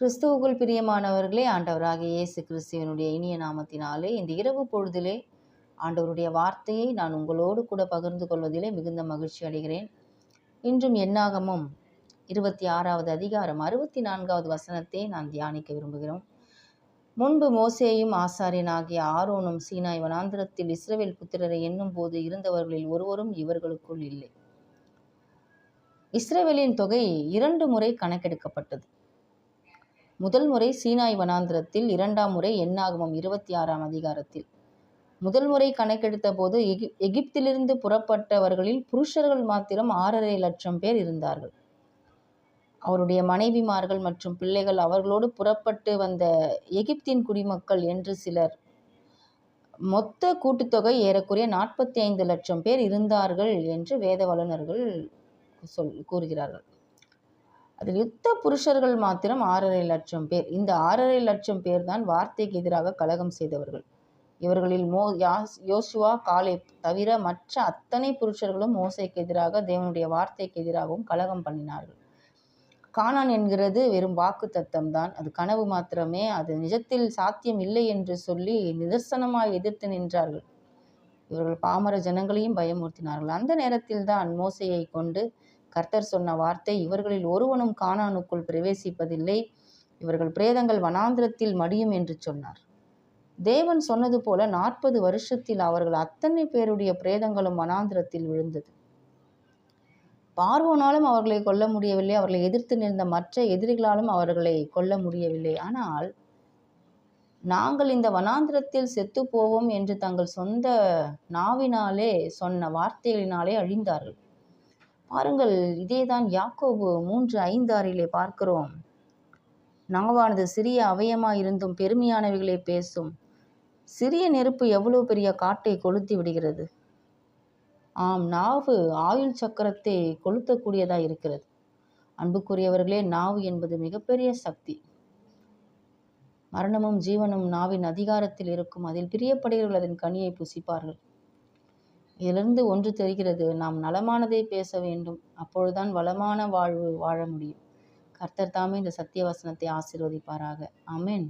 கிறிஸ்துவுக்குள் பிரியமானவர்களே ஆண்டவராகிய இயேசு கிறிஸ்துவனுடைய இனிய நாமத்தினாலே இந்த இரவு பொழுதிலே ஆண்டவருடைய வார்த்தையை நான் உங்களோடு கூட பகிர்ந்து கொள்வதிலே மிகுந்த மகிழ்ச்சி அடைகிறேன். இன்றும் என்னாகமும் இருபத்தி ஆறாவது அதிகாரம் அறுபத்தி நான்காவது வசனத்தை நான் தியானிக்க விரும்புகிறோம். முன்பு மோசேயும் ஆசாரியனாகிய ஆரோனும் சீனாய் வனாந்திரத்தில் இஸ்ரவேல் புத்திரரை எண்ணும் போது இருந்தவர்களில் ஒருவரும் இவர்களுக்குள் இல்லை. இஸ்ரவேலின் தொகை இரண்டு முறை கணக்கெடுக்கப்பட்டது. முதல் முறை சீனாய் வனாந்திரத்தில் இரண்டாம் முறை எண்ணாகமம் இருபத்தி ஆறாம் அதிகாரத்தில். முதல் முறை கணக்கெடுத்த போது எகி எகிப்திலிருந்து புறப்பட்டவர்களில் புருஷர்கள் மாத்திரம் ஆறரை லட்சம் பேர் இருந்தார்கள். அவருடைய மனைவிமார்கள் மற்றும் பிள்ளைகள் அவர்களோடு புறப்பட்டு வந்த எகிப்தின் குடிமக்கள் என்று சிலர். மொத்த கூட்டுத்தொகை ஏறக்குறைய நாற்பத்தி ஐந்து லட்சம் பேர் இருந்தார்கள் என்று வேத வல்லுநர்கள் சொல் கூறுகிறார்கள். அதில் யுத்த புருஷர்கள் மாத்திரம் ஆறரை லட்சம் பேர். இந்த ஆறரை லட்சம் பேர் தான் வார்த்தைக்கு எதிராக கலகம் செய்தவர்கள். இவர்களில் மோ யாஸ் யோசுவா காலே தவிர மற்ற அத்தனை புருஷர்களும் மோசைக்கு எதிராக தேவனுடைய வார்த்தைக்கு எதிராகவும் கலகம் பண்ணினார்கள். காணான் என்கிறது வெறும் வாக்கு தத்தம் தான் அது கனவு மாத்திரமே. அது நிஜத்தில் சாத்தியம் இல்லை என்று சொல்லி நிதர்சனமாய் எதிர்த்து நின்றார்கள். இவர்கள் பாமர ஜனங்களையும் பயமுறுத்தினார்கள். அந்த நேரத்தில் தான் மோசையை கொண்டு கர்த்தர் சொன்ன வார்த்தை இவர்களில் ஒருவனும் காணானுக்குள் பிரவேசிப்பதில்லை. இவர்கள் பிரேதங்கள் வனாந்திரத்தில் மடியும் என்று சொன்னார். தேவன் சொன்னது போல நாற்பது வருஷத்தில் அவர்கள் அத்தனை பேருடைய பிரேதங்களும் வனாந்திரத்தில் விழுந்தது. பார்வோனாலும் அவர்களை கொல்ல முடியவில்லை. அவர்களை எதிர்த்து நின்ற மற்ற எதிரிகளாலும் அவர்களை கொல்ல முடியவில்லை. ஆனால் நாங்கள் இந்த வனாந்திரத்தில் செத்து போவோம் என்று தங்கள் சொந்த நாவினாலே சொன்ன வார்த்தைகளினாலே அழிந்தார்கள். பாருங்கள் இதேதான் யாக்கோபு மூன்று ஐந்து ஆறிலே பார்க்கிறோம். நாவானது சிறிய அவயமாய் இருந்தும் பெருமையானவைகளை பேசும். சிறிய நெருப்பு எவ்வளோ பெரிய காட்டை கொளுத்தி விடுகிறது? ஆம் நாவு ஆயுள் சக்கரத்தை கொளுத்தக்கூடியதாக இருக்கிறது. அன்புக்குரியவர்களே நாவு என்பது மிகப்பெரிய சக்தி. மரணமும் ஜீவனும் நாவின் அதிகாரத்தில் இருக்கும் அதில் பிரியப்படுகிறவர்கள் அதன் கனியை புசிப்பார்கள். இதிலிருந்து ஒன்று தெரிகிறது? நாம் நலமானதை பேச வேண்டும். அப்பொழுதுதான் வளமான வாழ்வு வாழ முடியும். கர்த்தர் தாமே இந்த சத்திய வசனத்தை ஆசீர்வதிப்பாராக. அமேன்